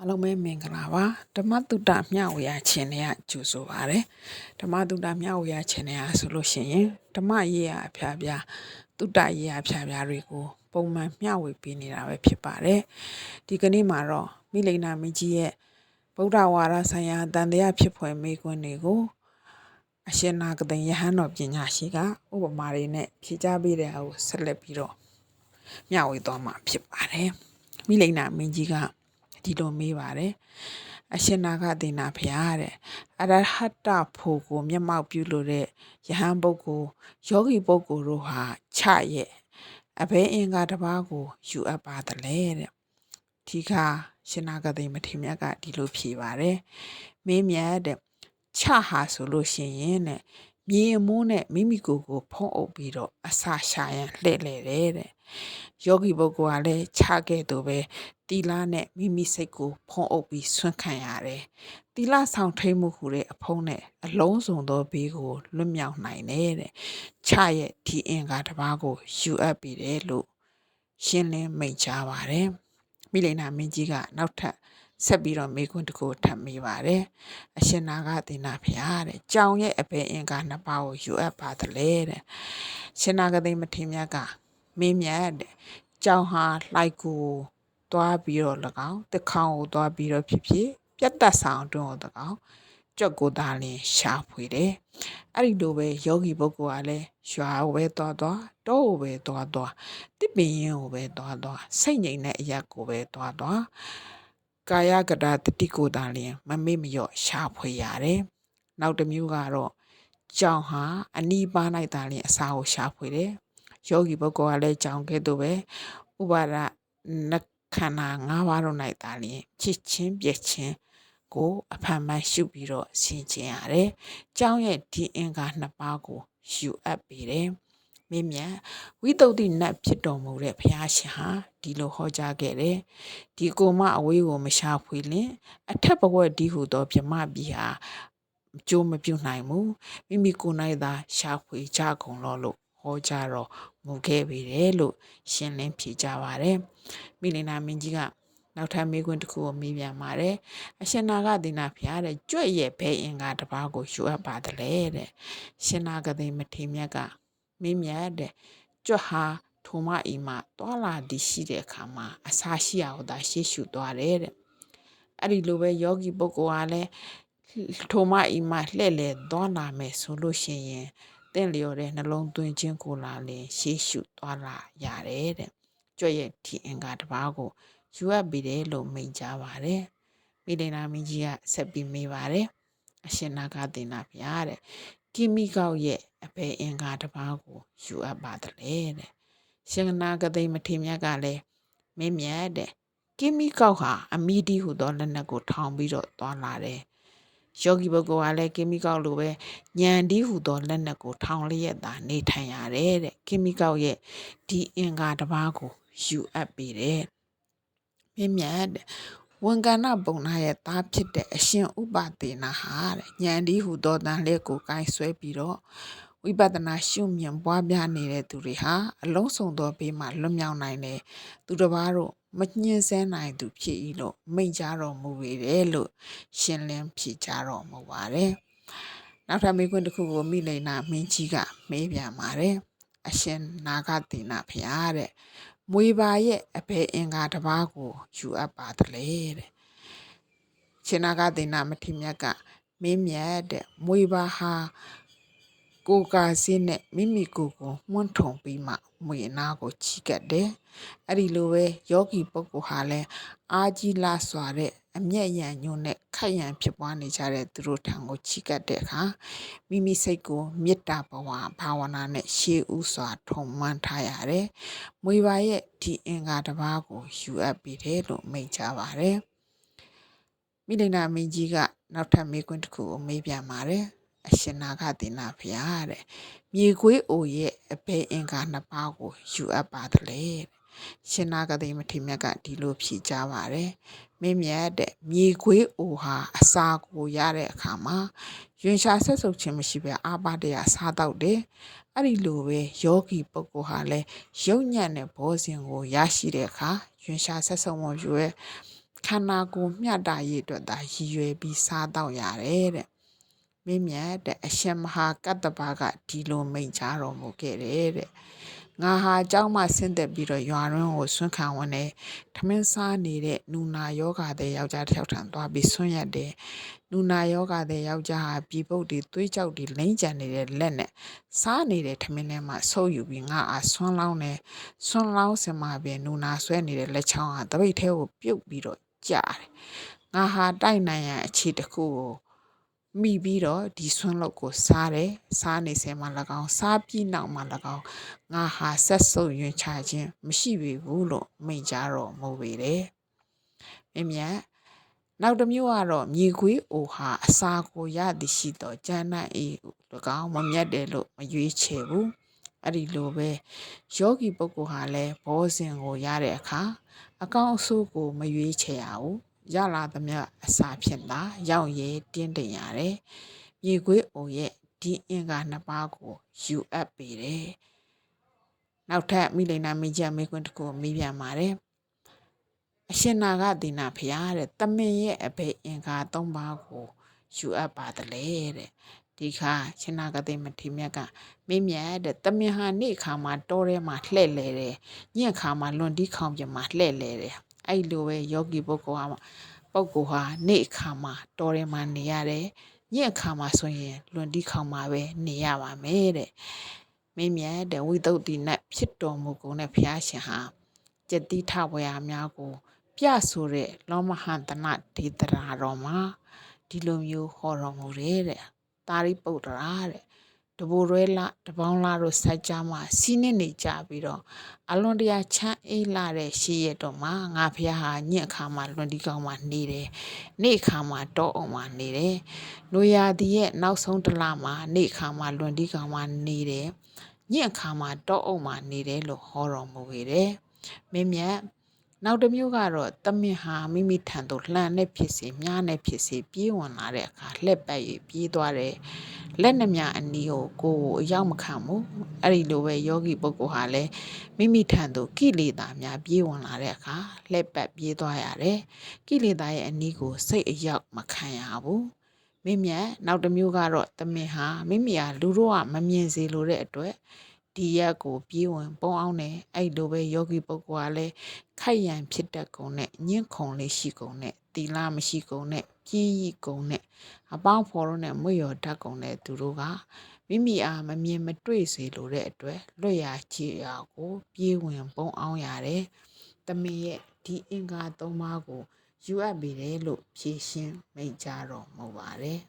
အားလုံးပဲမင်္ဂလာပါဓမ္မတုတ္တမျှဝေရခြင်းတွေကကြိုဆိုပါရယ်ဓမ္မတုတ္တမျှဝေရခြင်းတွေကဆိုလို့ရှိရင်ဓမ္မရေးရအဖျားပြားတုတ္တရေးရအဖျားပြားတွေကိုပုံမှန်မျှဝေပေးနေတာပဲဖြစ်ပါတယ်ဒီကနေ့မှာတော့မိလိန်နာမင်းကြီးရဲ့ဗုဒ္ဓဝါဒဆိုင်ရာတန်တရားဖြစ်ဖွယ်မိကွန်းတွေကိုအရှင်နာဂတိယဟန်တော်ပညာရှိကဥပမာတွေနဲ့ဖြေကြားပေးတဲ့အကိုဆက်လက်ပြီးတော့မျှဝေသွားမှာဖြစ်ပါတယ်မိလိန်နာမင်းကြီးက ဒီလိုမေးပါတယ်အရှင်နာဂသေနာဖျားတဲ့အရဟတဖို့ကို မျက်မှောက်ပြုလို့တဲ့ယဟန်ပုဂ္ဂိုလ်ယောဂီပုဂ္ဂိုလ်တို့ဟာချရဲ့အဘဲအင်္ဂါတစ်ပါးကိုယူအပ်ပါတလဲတဲ့ဒီခါရှင်နာဂသေမထေမြတ်ကဒီလိုဖြေပါတယ်မင်းမြတ်တဲ့ချဟာဆိုလို့ရှိရင်တဲ့ မြေအမိုးနဲ့မိမိကိုယ်ကိုဖုံးအုပ်ပြီးတော့အစာရှာရန်လှည့်လေတယ်တဲ့ယောဂီပုဂ္ဂိုလ်ကလည်းခြားခဲ့သူပဲတီလာနဲ့မိမိစိတ်ကိုဖုံးအုပ်ပြီးဆွန့်ခံရတယ်တီလာဆောင်ထိမှုဟူတဲ့အဖုံးနဲ့အလုံးစုံသောဘေးကိုလွတ်မြောက်နိုင်တယ်တဲ့ခြားရဲ့ဒီအင်္ဂါတစ်ပါးကိုယူအပ်ပြီးတယ်လို့ရှင်းလင်းမိန့်ကြားပါတယ်မိလိန်နာမင်းကြီးကနောက်ထပ် ဆက်ပြီးတော့မေခွန်းတကူထပ်မိပါတယ်အရှင်နာဂသေနာဖျားတဲ့ကြောင်ရဲ့အပေအင်္ဂါနှစ်ပါးကိုယူအပ်ပါသလဲတဲ့ရှင်နာဂသေမထေမြတ်ကမင်းမြတ်တဲ့ကြောင်ဟာလိုက်ကိုသွားပြီးတော့၎င်းတခေါင်ကိုသွားပြီးတော့ဖြစ်ဖြစ်ပြတ်တက်ဆောင်တွန်းကို၎င်းကြွက်ကိုသားလင်းရှာဖွေတယ်အဲ့ဒီလိုပဲယောဂီပုဂ္ဂိုလ်ကလည်းရွာကိုပဲသွားသွားတောကိုပဲသွားသွားတစ်ပင်ရင်ကိုပဲသွားသွားစိတ်ငြိမ်တဲ့အရက်ကိုပဲသွားသွား ကာယကတာတတိကိုသားလင်းမမေ့မလျော့ရှာဖွေရတယ်နောက်တစ်မျိုးကတော့ကြောင်ဟာအနီးပါးလိုက်သားလင်းအစာကိုရှာဖွေတယ်ယောဂီပုဂ္ဂိုလ်ကလည်းကြောင်ကဲ့သို့ပဲဥပါဒနခန္ဓာ၅ပါးတို့၌သာလျှင်ချစ်ချင်းပြည့်ချင်းကိုအဖန်မှန်ရှုပြီးတော့ဆင်ခြင်ရတယ်။ကျောင်းရဲ့ဒီအင်္ဂါနှစ်ပါးကိုယူအပ်ပေတယ်။ မင်းမြန်ဝိတုဒ္ဓိနတ်ဖြစ်တော်မူတဲ့ဘုရားရှင်ဟာဒီလိုဟောကြားခဲ့တယ်။ဒီကိုမအဝေးကိုမရှာဖွေလင်အထက်ဘဝဒီဟုသောဗြမပြည်ဟာကြိုးမပြုတ်နိုင်ဘူးမိမိကိုယ်၌သာရှာဖွေကြကုန်လို့လို့ဟောကြားတော့မူခဲ့ပေတယ်လို့ရှင်းလင်းဖြေကြပါတယ်မိလင်နာမင်းကြီးကနောက်ထပ်မေးခွန်းတစ်ခုကိုမေးပြန်ပါတယ်အရှင်နာဂတိနာဖျားတဲ့ကြွက်ရဲ့ဘဲအင်္ဂါတစ်ပါးကိုယူအပ်ပါတယ်တဲ့ရှင်နာဂတိမထေမြတ်က မင်းမြတ်တဲ့ကြွက်ဟာထိုမအီမှာတွာလာတည်ရှိတဲ့အခါမှာအစာရှိရအောင်သာရှေ့ရှုသွားတယ်တဲ့အဲ့ဒီလိုပဲယောဂီပုဂ္ဂိုလ်ကလည်းထိုမအီမှာလှည့်လေသွားလာမယ်ဆိုလို့ရှိရင်တင့်လျော်တဲ့နှလုံးသွင်းခြင်းကိုလာလေရှေးရှုသွားလာရတယ်တဲ့ကြွရဲ့ဒီအင်္ဂါတစ်ပါးကိုယူအပ်ပြီးတယ်လို့မိန့်ကြားပါတယ်မိဒိနာမင်းကြီးကဆက်ပြီးမေးပါတယ်အရှင်နာဂသေနာဗျာတဲ့ ကိမိကောက်ရဲ့အပေအင်္ဂါတစ်ပါးကိုယူအပ်ပါတယ်တဲ့ရှင်နာဂသေမထေမြတ်ကလည်းမင်းမြတ်တဲ့ကိမိကောက်ဟာအမိတီဟုသောလက်နက်ကိုထောင်ပြီးတော့သွားလာတယ်ယောဂီပုဂ္ဂိုလ်ကလည်းကင်မီကောက်လိုပဲညံဒီဟူသောလက်နက်ကိုထောင်လျက်သာနေထိုင်ရတယ်တဲ့ကင်မီကောက်ရဲ့ဒီအင်္ဂါတစ်ပါးကိုယူအပ်ပြီးတဲ့မြင့်မြတ်တဲ့ ဝန်ကဏပုံနာရဲ့သားဖြစ်တဲ့အရှင်ဥပဒေနာဟာတဲ့ညံဒီဟူသောတန်လက်ကိုကိုင်းဆွဲပြီးတော့ဝိပဿနာရှုမြင်ပွားများနေတဲ့သူတွေဟာအလုံးစုံသောဘေးမှာလွတ်မြောက်နိုင်တယ်သူတစ်ပါးတို့မညှင်းဆဲနိုင်သူဖြစ်၏လို့မိန့်ကြားတော်မူပေတယ်လို့ရှင်းလင်းဖြေကြားတော်မူပါတယ်နောက်ထပ်မေးခွန်းတစ်ခုကိုမိလိန်နာမင်းကြီးကမေးပြန်ပါတယ်အရှင်နာဂတိနာဖျားတဲ့ မွေပါရဲ့အဖေအင်္ဂါတစ်ပါးကိုယူအပ်ပါတလေတဲ့ရှင်နာဂတိနာမထေမြတ်ကမင်းမြတ်တဲ့မွေပါဟာကိုကာစင်းနဲ့မိမိကိုယ်ကိုမွန်းထုံပြီးမှမွေအနာကိုချီကတ်တယ်။အဲ့ဒီလိုပဲယောဂီပုဂ္ဂိုလ်ဟာလည်းအာကြီးလာစွာတဲ့ အမျက်ရံညွန်းနဲ့ခက်ရံဖြစ်ပွားနေကြတဲ့သူတို့ထံကိုချီကတ်တဲ့အခါမိမိစိတ်ကိုမေတ္တာဘဝဘာဝနာနဲ့ရှေးဥစွာထုံမှန်းထားရတယ်။မွေပါရဲ့ဒီအင်္ဂါတစ်ပါးကိုယူအပ်ပြီးတယ်လို့မိန့်ကြားပါတယ်။မိလိန်နာမင်းကြီးကနောက်ထပ်မေးခွန်းတစ်ခုကိုမေးပြန်ပါတယ်။အရှင်နာဂတိနာဖျားတဲ့မြေခွေးအိုရဲ့အဘေအင်္ဂါနှစ်ပါးကိုယူအပ်ပါတယ်တဲ့ ရှင်နာဂတိမထေမြတ်ကဒီလိုဖြေကြပါတယ်မင်းမြတ်တဲ့မြေခွေးအိုဟာအစာကိုရတဲ့အခါမှာရွင်ရှာဆက်ဆုပ်ခြင်းမရှိပဲအာပါတရစားတော့တယ်အဲ့ဒီလိုပဲယောဂီပုဂ္ဂိုလ်ဟာလည်းယုံညံ့တဲ့ဘောဇင်ကိုရရှိတဲ့အခါရွင်ရှာဆက်ဆုံဝင်ရွယ်ခခန္ဓာကိုယ်မျှတရေးအတွက်သာရည်ရွယ်ပြီးစားတော့ရတယ်တဲ့မင်းမြတ်တဲ့အရှင်မဟာကတ္တဗကဒီလိုမိန့်ကြားတော်မူခဲ့တယ်တဲ့ ငါဟာအကြောင်းမှဆင်းသက်ပြီးတော့ရွာရင်းကိုဆွန့်ခံဝင်တယ်။ထမင်းစားနေတဲ့နူနာယောဂတဲ့ယောက်ျားတစ်ယောက်ထံသွားပြီးဆွန့်ရက်တယ်။နူနာယောဂတဲ့ယောက်ျားဟာပြည်ပုတ်တွေသွေးကြောက်တွေလိမ့်ကြံနေတဲ့လက်နဲ့စားနေတဲ့ထမင်းထဲမှာဆုပ်ယူပြီးငါအားဆွန့်လောင်းတယ်။ဆွန့်လောင်းစင်မှာပဲနူနာဆွဲနေတဲ့လက်ချောင်းဟာတပိတ်ထဲကိုပြုတ်ပြီးတော့ကြာတယ်။ငါဟာတိုက်နိုင်ရန်အခြေတစ်ခုကို မိပြီးတော့ဒီဆွန်းလုတ်ကိုစားတယ်စားနေစဲမှာ၎င်းစားပြီးနောက်မှာ၎င်းငါဟာဆက်ဆုပ်ယွင်ချခြင်းမရှိပေဘူးလို့မိန့်ကြားတော်မူပေတယ်။မြင်မြတ်နောက်တစ်မျိုးကတော့မြေခွေးအိုဟာအစာကိုရသည်ရှိသောကျမ်းနိုင်ဤ၎င်းမမြတ်တယ်လို့မရွေးချယ်ဘူး။အဲ့ဒီလိုပဲယောဂီပုဂ္ဂိုလ်ဟာလည်းဘောဇင်ကိုရတဲ့အခါအကောင့်အဆိုးကိုမရွေးချယ်ရဘူး ရလာသမျှအစာဖြစ်တာရောက်ရဲတင်းတင်ရတယ်မြေခွေးအိုရဲ့ဒီအင်္ဂါနှစ်ပါးကိုယူအပ်ပေတယ်နောက်ထပ်မိလိန်နာမိချက်မိကွန်းတစ်ခုမိပြန်ပါတယ်အရှင်နာဂဒေနာဖရာတဲ့တမင်ရဲ့အဘေအင်္ဂါ၃ပါးကိုယူအပ်ပါတယ်တဲ့ဒီခါရှင်နာဂတိမထေမြတ်ကမင်းမြတ်တဲ့တမင်ဟာနေ့ခါမှာတောထဲမှာလှဲ့လေတယ်ညက်ခါမှာလွန်တီးခေါင်ပြမှာလှဲ့လေတယ် အဲ့လိုပဲယောဂီပုဂ္ဂိုလ်ဟာပုဂ္ဂိုလ်ဟာနေ့အခါမှာတောထဲမှာနေရတယ်ညက်အခါမှာဆိုရင်လွန်တီးခေါင်မှာပဲနေရပါမယ်တဲ့မင်းမြတ်တဲ့ဝိသုဒ္ဓိနဲ့ဖြစ်တော်မူကုန်တဲ့ဘုရားရှင်ဟာကျတိထဝေယများကို ပြဆိုတဲ့လောမဟန္တနဒေတရာတော်မှာဒီလိုမျိုးဟောတော်မူတယ်တဲ့တာရိပုတ္တရာတဲ့ တဘူရဲလာတပေါင်းလာတို့စိုက်ကြမှာစီးနေနေကြပြီးတော့အလွန်တရာချမ်းအေးလာတဲ့ရှေးရတော့မှာငါဖះဟာညက်အခါမှာလွန်ဒီကောင်မှာနေတယ်နေ့အခါမှာတောအောင်မှာနေတယ်နွေရာသီရဲ့နောက်ဆုံးတစ်လမှာနေ့အခါမှာလွန်ဒီကောင်မှာနေတယ်ညက်အခါမှာတောအောင်မှာနေတယ်လို့ဟောတော်မူခဲ့တယ်မင်းမြတ် နောက်တစ်မျိုးကတော့တမင်ဟာမိမိထံသို့လှမ်းနဲ့ဖြစ်စေမြားနဲ့ဖြစ်စေပြေးဝင်လာတဲ့အခါလှက်ပတ်၍ပြေးသွားတယ်လက်နှမြအနီးကိုကိုယ်ကိုအရောက်မခံဘူးအဲ့ဒီလိုပဲယောဂီပုဂ္ဂိုလ်ဟာလည်းမိမိထံသို့ကိလေသာများပြေးဝင်လာတဲ့အခါလှက်ပတ်ပြေးသွားရတယ်ကိလေသာရဲ့အနီးကိုစိတ်အရောက်မခံရဘူးမင်းမြတ်နောက်တစ်မျိုးကတော့တမင်ဟာမိမိဟာလူတို့ကမမြင်စေလိုတဲ့အတွက် ဒီရက်ကိုပြေးဝင်ပုံအောင်တယ်အဲ့လိုပဲယောဂီပုဂ္ဂိုလ်ကလည်းခိုက်ရန်ဖြစ်တတ်ကုန်နဲ့ညင့်ခုံလေးရှိကုန်နဲ့တီလာမရှိကုန်နဲ့ပြေးရီကုန်နဲ့အပေါင်းဖော်တော့နဲ့မွေရော်တတ်ကုန်တဲ့သူတို့ကမိမိအားမမြင်မတွေ့စေလိုတဲ့အတွက်လွတ်ရာချီရာကိုပြေးဝင်ပုံအောင်ရတယ်တမင်ရဲ့ဒီအင်္ဂါ၃ပါးကိုယူအပ်ပြီးတယ်လို့ဖြည့်ရှင်းမိတ်ကြတော်မူပါတယ်